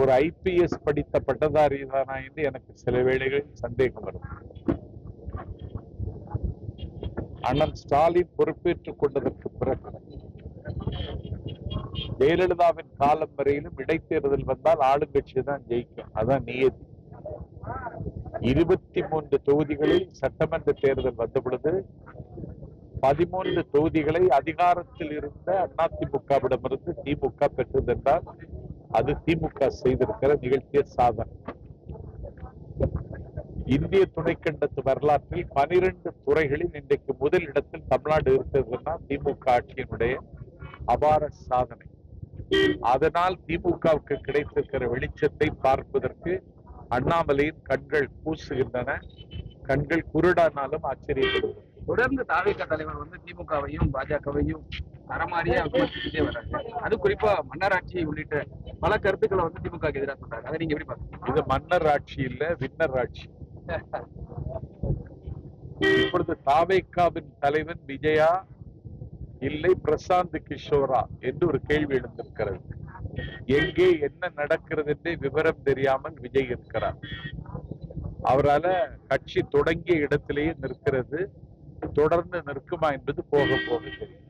ஒரு ஐபிஎஸ் படித்த பட்டதாரி தானா என்று எனக்கு சில வேளைகளில் சந்தேகம் வரும். அண்ணன் ஸ்டாலின் பொறுப்பேற்றுக் கொண்டதற்கு பிறகு ஜெயலலிதாவின் காலம் வரையிலும் இடைத்தேர்தல் வந்தால் ஆளுங்கட்சி தான் ஜெயிக்கும். அதான் நியதி. இருபத்தி மூன்று தொகுதிகளில் சட்டமன்ற தேர்தல் வந்த பொழுது பதிமூன்று தொகுதிகளை அதிகாரத்தில் இருந்த அதிமுகவிடமிருந்து திமுக பெற்றதென்றால் அது திமுக செய்திருக்கிற நிகழ்ச்சிய சாதனை. இந்திய துணைக்கண்டத்து வரலாற்றில் பனிரெண்டு துறைகளில் இன்றைக்கு முதல் இடத்தில் தமிழ்நாடு இருக்கிறதுனா திமுக ஆட்சியினுடைய அபார சாதனை. அதனால் திமுகவுக்கு கிடைத்திருக்கிற வெளிச்சத்தை பார்ப்பதற்கு அண்ணாமலையின் கண்கள் கூசுகின்றன. கண்கள் குருடானாலும் ஆச்சரியப்படுகிறது தொடர்ந்து தாவேக தலைவர் வந்து திமுகவையும் பாஜகவையும் தரமாரியா விமர்சிச்சுட்டே வர்றாங்க. அது குறிப்பா மன்னராட்சி உள்ளிட்ட பல கருத்துக்களை வந்து திமுக எதிராக சொல்றாங்க. அதை நீங்க எப்படி பாக்குறீங்க இது மன்னர் ஆட்சி இல்ல வின்னர் ஆட்சி இப்பொழுது தாவேக்காவின் தலைவன் விஜயா இல்லை பிரசாந்த் கிஷோரா என்று ஒரு கேள்வி எழுந்திருக்கிறது. எங்கே என்ன நடக்கிறது என்றே விவரம் தெரியாமல் விஜய் இருக்கிறார். அவரால கட்சி தொடங்கிய இடத்திலேயே நிற்கிறது. தொடர்ந்து நிற்குமா என்பது போக போக தெரியும்